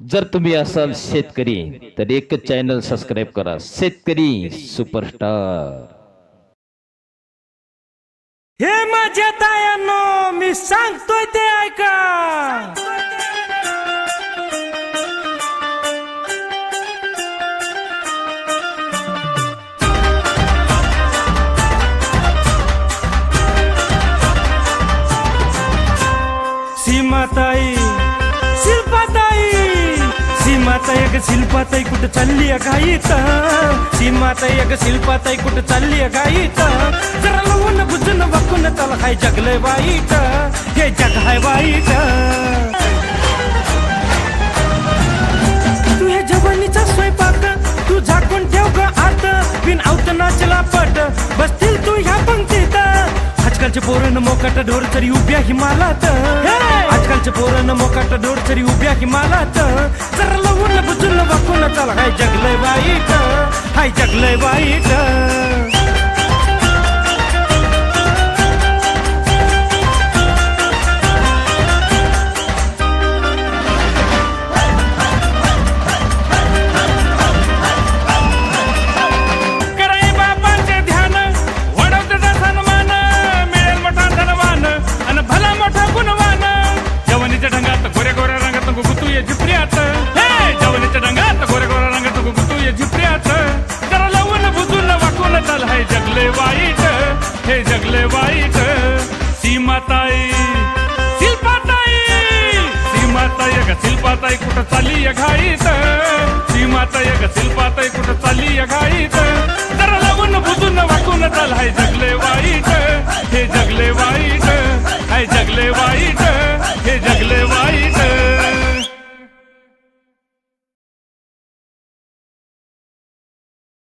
जर तुम्ही असाल शेतकरी तर एकच चॅनल सबस्क्राईब करा. शेतकरी सुपरस्टार हे माझ्या तायांनो मी सांगतोय ते ऐका. सीमाताई शिल्पाताई सीमाताई अगं शिल्पाताई कुठं चालली आहे गाईत सीमाताई अगं शिल्पाताई कुठं चालली गाईत जरा लवून बुजून वाकून चला हाय जगलंय वाईट हे जग हाय वाईट आजकालचे पोरण मोकाट ढोर तरी उभ्या हिमालात. आजकालचे पोरण मोकाट ढोर तरी उभ्या हिमालात. जरा लवून बुजून वाकून चला हाय जगलंय वाईट हाय जगलंय वाईट. ये झिपऱ्यात जरा लावून बुजून वाकून चाल हे जगले वाईट हे जगले वाईट सीमाताई. शिल्पाताई. सीमाताई ग शिल्पाताई कुठं चालली घाईत? सीमाताई ग शिल्पाताई कुठं चालली घाईत? जरा लवून बुजून वाकून चाल हे जगले वाईट